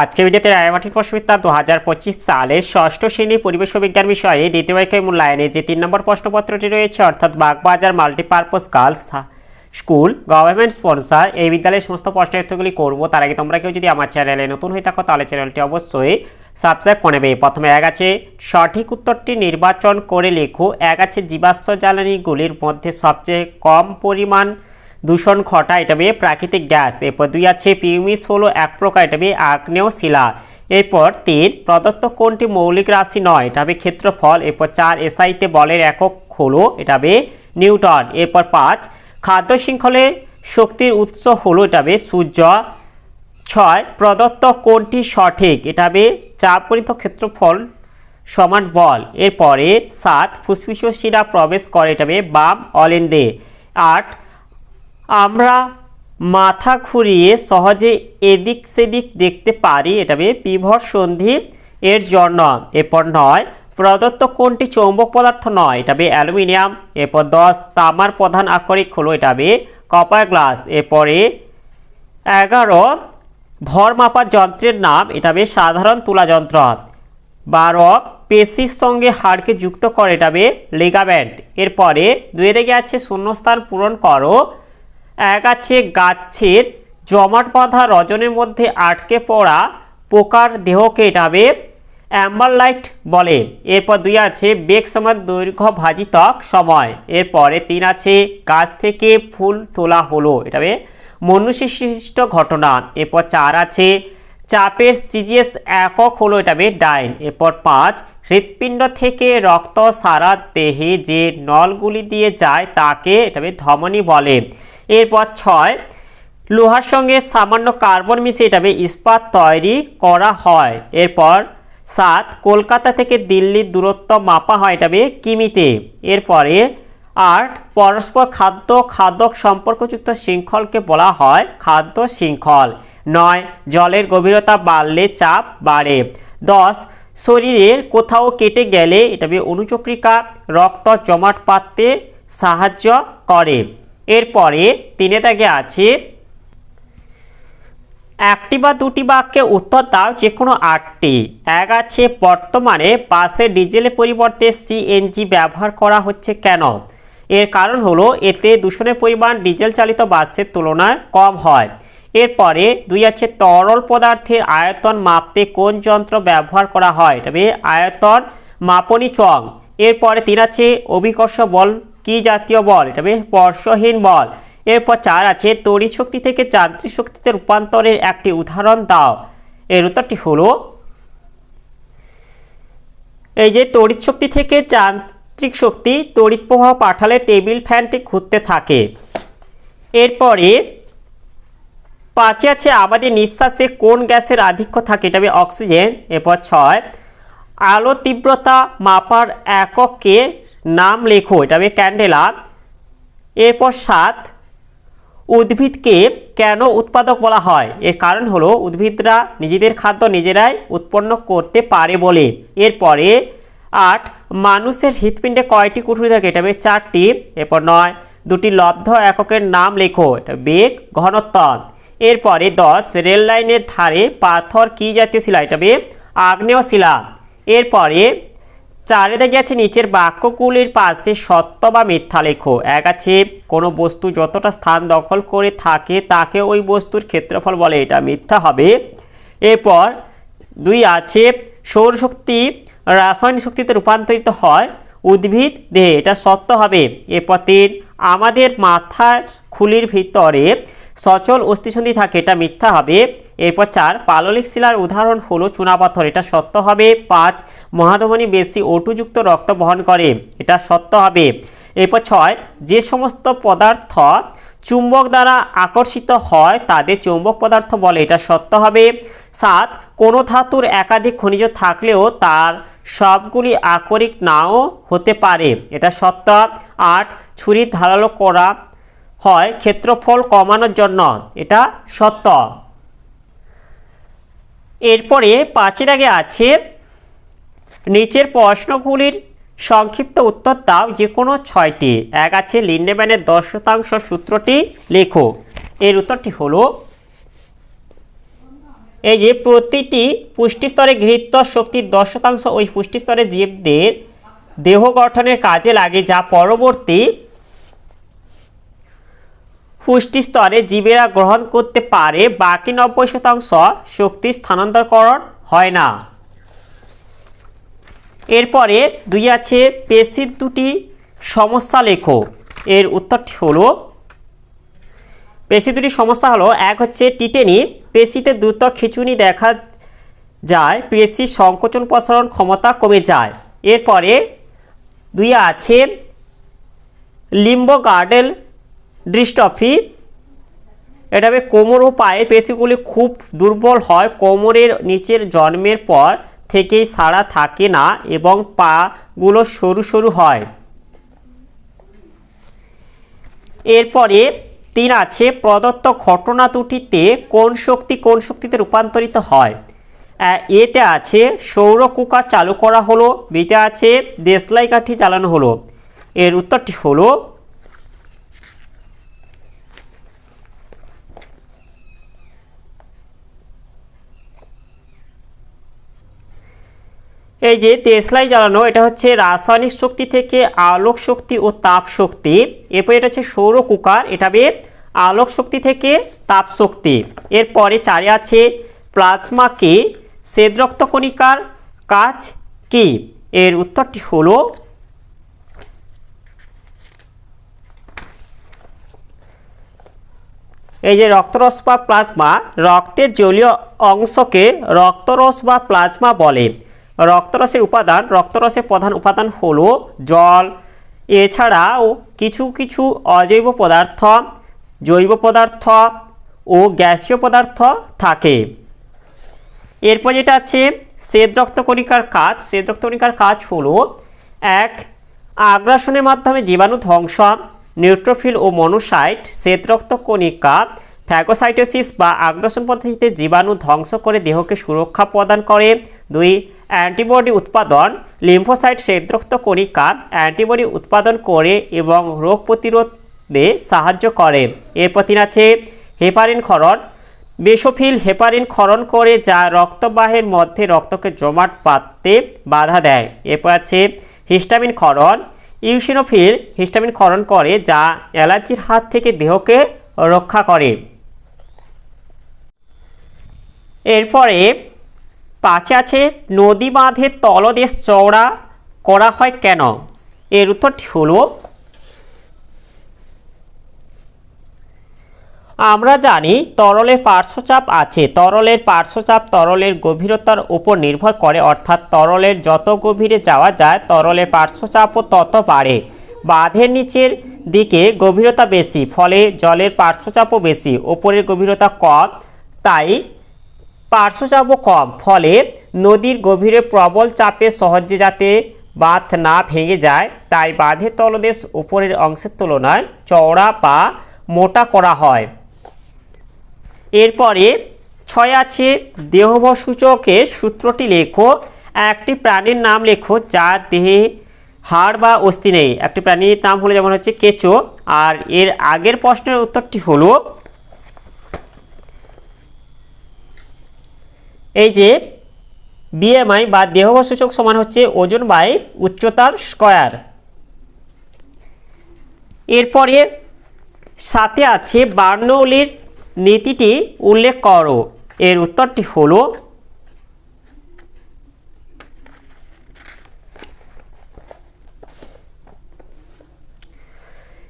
আজকে ভিডিওতে রায়মাটির প্রশ্নবিদ্যা দু হাজার পঁচিশ সালের ষষ্ঠ শ্রেণির পরিবেশ বিজ্ঞান বিষয়ে দ্বিতীয় পরীক্ষায় মূল্যায়নে যে তিন নম্বর প্রশ্নপত্রটি রয়েছে, অর্থাৎ Bagbazar multipurpose girls school government sponsor এই বিদ্যালয়ের সমস্ত প্রশ্নের উত্তরগুলি করব। তার আগে তোমরা কেউ যদি আমার চ্যানেলে নতুন হয়ে থাকো, তাহলে চ্যানেলটি অবশ্যই সাবস্ক্রাইব করে নেবে। প্রথমে এক আছে, সঠিক উত্তরটি নির্বাচন করে লেখো। এক আছে, জীবাশ্ম জ্বালানিগুলির মধ্যে সবচেয়ে কম পরিমাণ দূষণ ঘটা এটা বে প্রাকৃতিক গ্যাস। এরপর দুই আছে পিউমিস হলো এক প্রকার, এটা বে আগ্নেয় শিলা। এরপর তিন, প্রদত্ত কোনটি মৌলিক রাশি নয়, এটা হবে ক্ষেত্রফল। এরপর চার, এসআইতে বলের একক হলো, এটা হবে নিউটন। এরপর পাঁচ, খাদ্য শৃঙ্খলে শক্তির উৎস হলো, এটা হবে সূর্য। ছয়, প্রদত্ত কোনটি সঠিক, এটা হবে চাপরিত ক্ষেত্রফল সমান বল। এরপরে সাত ফুসফুস শিরা প্রবেশ করে, এটা হবে বাম অলেন্দে। আট আমরা মাথা ঘুরিয়ে সহজে এদিক সেদিক দেখতে পারি। এটা হবে পিভর সন্ধি। এর জন্য এরপর নয়, প্রদত্ত কোনটি চৌম্বক পদার্থ নয়, এটা হবে অ্যালুমিনিয়াম। এরপর দশ, তামার প্রধান আকরিক হলো এটা কপার গ্লাস। এরপরে এগারো, ভর মাপার যন্ত্রের নাম, এটা হবে সাধারণ তুলা যন্ত্র। বারো, পেশির সঙ্গে হাড়কে যুক্ত করে, এটা হবে লিগামেন্ট এরপরে দুই দিকে আছে শূন্যস্থান পূরণ করো। এক আছে গাছের জমাট বাঁধা রজনের মধ্যে আটকে পড়া পোকার দেহকে হবে অ্যাম্বারলাইট বলে। এরপর দুই আছে বেগ সময় দৈর্ঘ্য ভাজিতক সময়। এরপরে তিন আছে গাছ থেকে ফুল তোলা হলো। এটা হবে মনুষ্যসৃষ্ট ঘটনা। এরপর চার আছে চাপের সিজিএস একক হলো। এটা ডাইন। এরপর পাঁচ, হৃৎপিণ্ড থেকে রক্ত সারা দেহে যে নলগুলি দিয়ে যায় তাকে এটা ধমনী বলে। এরপর ছয়, লোহার সঙ্গে সামান্য কার্বন মিশিয়ে এটা ইস্পাত তৈরি করা হয়। এরপর সাত, কলকাতা থেকে দিল্লির দূরত্ব মাপা হয় এটা কিমিতে। এরপরে আট, পরস্পর খাদ্য, খাদক সম্পর্কযুক্ত শৃঙ্খলকে বলা হয় খাদ্য শৃঙ্খল। নয়, জলের গভীরতা বাড়লে চাপ বাড়ে। দশ, শরীরের কোথাও কেটে গেলে এটা হবে অনুচক্রিকা, রক্ত জমাট পাততে সাহায্য করে। এরপরে তিনে দাগে আছে। একটি বা দুটি বাক্যে উত্তর দাও যে কোনো আটটি। এক আছে, বর্তমানে বাসে ডিজেলের পরিবর্তে সিএনজি ব্যবহার করা হচ্ছে কেন? এর কারণ হলো, এতে দূষণের পরিমাণ ডিজেল চালিত বাসের তুলনায় কম হয়। এরপরে দুই আছে, তরল পদার্থের আয়তন মাপতে কোন যন্ত্র ব্যবহার করা হয়? তবে আয়তন মাপনি চং। এরপরে তিন আছে, অভিকর্ষ বল কি জাতীয় বল? এটা হবে স্পর্শহীন বল। এরপর চার আছে, তড়িৎ শক্তি থেকে যান্ত্রিক শক্তিতে রূপান্তরের একটি উদাহরণ দাও। এর উত্তরটি হলো, এই যে তড়িৎ শক্তি থেকে যান্ত্রিক শক্তি তড়িৎ প্রবাহ পাঠালে টেবিল ফ্যানটি ঘুরতে থাকে। এরপরে পাঁচে আছে, আমাদের নিঃশ্বাসে কোন গ্যাসের আধিক্য থাকে? এটা অক্সিজেন। এরপর ছয়, আলো তীব্রতা মাপার এককে নাম লেখো, এটা হবে ক্যান্ডেলা এরপর সাত, উদ্ভিদকে কেন উৎপাদক বলা হয়? এর কারণ হলো উদ্ভিদরা নিজেদের খাদ্য নিজেরাই উৎপন্ন করতে পারে বলে। এরপরে আট, মানুষের হৃৎপিণ্ডে কয়টি কুঠুরি থাকে? এটা হবে চারটি। এরপর নয়, দুটি লব্ধ এককের নাম লেখো, এটা বেগ, ঘনত্ব। এরপরে দশ, রেল লাইনের ধারে পাথর কি জাতীয় শিলা? এটা হবে আগ্নেয় শিলা। এরপরে চারে দেখে আছে নিচের বাক্যগুলির পাশে সত্য বা মিথ্যা লেখো। এক আছে, কোনো বস্তু যতটা স্থান দখল করে থাকে, তাকে ওই বস্তুর ক্ষেত্রফল বলে, এটা মিথ্যা হবে। এরপর দুই আছে সৌরশক্তি রাসায়নিক শক্তিতে রূপান্তরিত হয়, উদ্ভিদ, দেহে, এটা সত্য হবে। এরপর তিন, আমাদের মাথার খুলির ভিতরে সচল অস্থিসন্ধি থাকে, এটা মিথ্যা হবে। এরপর চার, পাললিক শিলার উদাহরণ হলো চুনাপাথর, এটা সত্য হবে। পাঁচ, মহাধমনী বেশি ওটুযুক্ত রক্ত বহন করে, এটা সত্য হবে। এরপর ছয়, যে সমস্ত পদার্থ চুম্বক দ্বারা আকর্ষিত হয়, তাদের চৌম্বক পদার্থ বলে, এটা সত্য হবে। সাত, কোনো ধাতুর একাধিক খনিজ থাকলেও তার সবগুলি আকরিক নাও হতে পারে, এটা সত্য। আট ছুরি ধারালো করা হয় ক্ষেত্রফল কমানোর জন্য। এটা সত্য। এরপরে পাঁচের আগে আছে, নিচের প্রশ্নগুলির সংক্ষিপ্ত উত্তর দাও যে কোনো ছয়টি। এক আছে লিন্ডেম্যানের দশ শতাংশ সূত্রটি লেখো। এর উত্তরটি হলো, এই যে প্রতিটি পুষ্টিস্তরে গৃহীত শক্তির দশ শতাংশ ওই পুষ্টিস্তরে জীবদের দেহ গঠনের কাজে লাগে, যা পরবর্তী পুষ্টিস্তরে জীবেরা গ্রহণ করতে পারে, বাকি নব্বই শতাংশ শক্তি স্থানান্তরকরণ হয় না। এরপরে দুই আছে পেশির দুটি সমস্যা লেখো। এর উত্তরটি হলো পেশি দুটি সমস্যা হলো, এক হচ্ছে টিটেনি, পেশিতে দ্রুত খিচুনি দেখা যায়, পেশির সংকোচন প্রসারণ ক্ষমতা কমে যায়। এরপরে দুই আছে লিম্বো গার্ডেল ডিস্ট্রফি এটা কোমর ও পায়ের পেশিগুলি খুব দুর্বল হয়। কোমরের নিচের জন্মের পর থেকেই সাড়া থাকে না এবং পাগুলো সরু সরু হয়। এরপরে তিন আছে, প্রদত্ত ঘটনা দুটিতে কোন শক্তি কোন শক্তিতে রূপান্তরিত হয়? এতে আছে, সৌর কুকার চালু করা হলো, বিতে আছে, দেশলাই কাঠি চালানো হলো। এর উত্তরটি হলো এই যে তেসলাই জ্বালানো, এটা হচ্ছে রাসায়নিক শক্তি থেকে আলোক শক্তি ও তাপ শক্তি। এরপর এটা হচ্ছে সৌর কুকার, এটা হবে আলোক শক্তি থেকে তাপ শক্তি। এরপরে চারে আছে প্লাজমা কি, শ্বেত কণিকার কাজ কি? এর উত্তরটি হলো এই যে রক্তরস বা প্লাজমা, রক্তের জলীয় অংশকে রক্তরস বা প্লাজমা বলে। রক্তরসের উপাদান রক্তরসের প্রধান উপাদান হলো জল। এছাড়াও কিছু কিছু অজৈব পদার্থ, জৈব পদার্থ ও গ্যাসীয় পদার্থ থাকে। এরপর যেটা আছে শ্বেত রক্তকণিকার কাজ। শ্বেত রক্তকণিকার কাজ হলো, এক, আগ্রাসনের মাধ্যমে জীবাণু ধ্বংস নিউট্রোফিল ও মনোসাইট শ্বেত রক্তকণিকা ফ্যাগোসাইটোসিস বা আগ্রাসন পদ্ধতিতে জীবাণু ধ্বংস করে দেহকে সুরক্ষা প্রদান করে। দুই অ্যান্টিবডি উৎপাদন, লিম্ফোসাইট শ্বেত রক্তকণিকা অ্যান্টিবডি উৎপাদন করে এবং রোগ প্রতিরোধে সাহায্য করে। এরপর তিন আছে হেপারিন ক্ষরণ। বেসোফিল হেপারিন ক্ষরণ করে যা রক্তবাহের মধ্যে রক্তকে জমাট বাঁধতে বাধা দেয়। এরপর আছে হিস্টামিন ক্ষরণ। ইউসিনোফিল হিস্টামিন ক্ষরণ করে যা অ্যালার্জির হাত থেকে দেহকে রক্ষা করে। এরপরে পাঁচে আছে, নদী বাঁধের তলদেশ চওড়া, করা হয় কেন? এর উত্তরটি হলো, আমরা জানি তরলের পার্শ্বচাপ আছে। তরলের পার্শ্বচাপ তরলের গভীরতার উপর নির্ভর করে, অর্থাৎ তরলের যত গভীরে যাওয়া যায়, তরলের পার্শ্বচাপও তত বাড়ে। বাঁধের নিচের দিকে গভীরতা বেশি, ফলে জলের পার্শ্বচাপও বেশি, ওপরের গভীরতা কম, তাই পার্শ্বচাপও কম, ফলে নদীর গভীরে প্রবল চাপে সহজে যাতে বাঁধ না ভেঙে যায়, তাই বাঁধের তলদেশ উপরের অংশের তুলনায় চওড়া বা মোটা করা হয়। এরপরে ছয় আছে, দেহবসূচকের সূত্রটি লেখো। একটি প্রাণীর নাম লেখো যার দেহে হাড় বা অস্থি নেই। একটি প্রাণীর নাম হলো যেমন হচ্ছে কেঁচো। আর এর আগের প্রশ্নের উত্তরটি হলো এই যে বিএমআই বা দেহবসূচক সমান হচ্ছে ওজন বাই উচ্চতার স্কয়ার। এরপরে সাথে আছে বার্নৌলির নীতিটি উল্লেখ করো। এর উত্তরটি হলো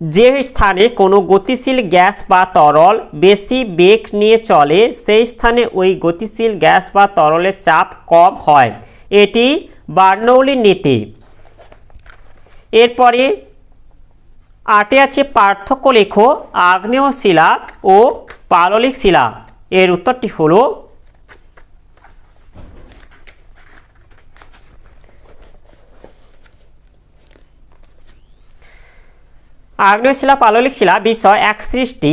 যে স্থানে কোনো গতিশীল গ্যাস বা তরল বেশি বেগ নিয়ে চলে, সেই স্থানে ওই গতিশীল গ্যাস বা তরলের চাপ কম হয়। এটি বার্নৌলির নীতি। এরপরে আটে আছে পার্থক্য লেখো আগ্নেয় শিলা ও পাললিক শিলা। এর উত্তরটি হলো আগ্নেয় শিলা পাললিক শিলা বিষয় এক সৃষ্টি।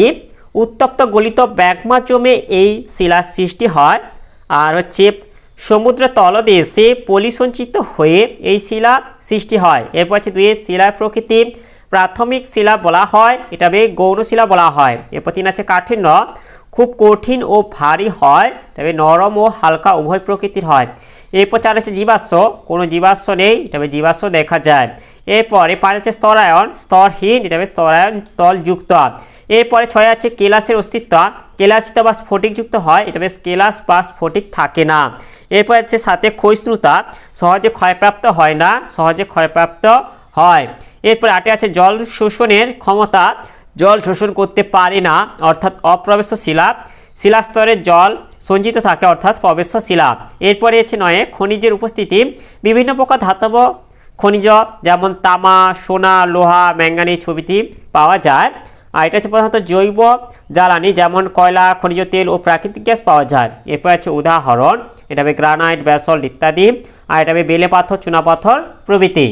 উত্তপ্ত গলিত ব্যাগমা জমে এই শিলার সৃষ্টি হয়। আর হচ্ছে সমুদ্র তলদেশে পলিসঞ্চিত হয়ে এই শিলা সৃষ্টি হয়। এরপর হচ্ছে দুই শিলার প্রকৃতি প্রাথমিক শিলা বলা হয় এটা বে গৌণ শিলা বলা হয়। এরপর তিন আছে কাঠিন্য, খুব কঠিন ও ভারী হয় তবে নরম ও হালকা উভয় প্রকৃতির হয়। এরপর চার আছে জীবাশ্ম, কোনো জীবাশ্ম নেই তবে জীবাশ্ম দেখা যায়। এরপরে পাঁচ আছে স্তরায়ন, স্তরহীন, এটা হবে স্তরায়ন, তলযুক্ত। এরপরে ছয় আছে কেলাসের অস্তিত্ব। কেলাসিত বা স্ফটিকযুক্ত হয়, এটা বেশ কেলাস বা স্ফটিক থাকে না। এরপর আছে সাথে ক্ষয়িষ্ণুতা সহজে ক্ষয়প্রাপ্ত হয় না, সহজে ক্ষয়প্রাপ্ত হয়। এরপর আটে আছে জল শোষণের ক্ষমতা, জল শোষণ করতে পারে না, অর্থাৎ অপ্রবেশ্য শিলা শিলাস্তরে জল সঞ্চিত থাকে, অর্থাৎ প্রবেশ্য শিলা এরপরে আছে নয়ে খনিজের উপস্থিতি। বিভিন্ন প্রকার ধাতব খনিজ, যেমন তামা, সোনা, লোহা, ম্যাঙ্গানিজ প্রভৃতি পাওয়া যায়। আর এটা হচ্ছে প্রধানত জৈব জ্বালানি, যেমন কয়লা, খনিজ তেল ও প্রাকৃতিক গ্যাস পাওয়া যায়। এরপর আছে উদাহরণ, এটা হবে গ্রানাইট, ব্যাসল্ট ইত্যাদি। আর এটা হবে বেলে পাথর চুনাপাথর প্রভৃতি।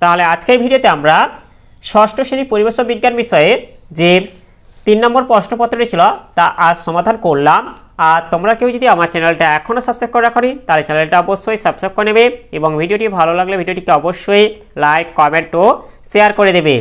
তাহলে আজকের ভিডিওতে আমরা ষষ্ঠ শ্রেণি পরিবেশ বিজ্ঞান বিষয়ে যে তিন নম্বর প্রশ্নপত্রটি ছিল, তা আজ সমাধান করলাম। আর তোমরা কেউ যদি আমার চ্যানেলটা এখনও সাবস্ক্রাইব করে রাখনি, তাহলে চ্যানেলটা অবশ্যই সাবস্ক্রাইব করে নেবে এবং ভিডিওটি ভালো লাগলে ভিডিওটিকে অবশ্যই লাইক কমেন্ট ও শেয়ার করে দেবে।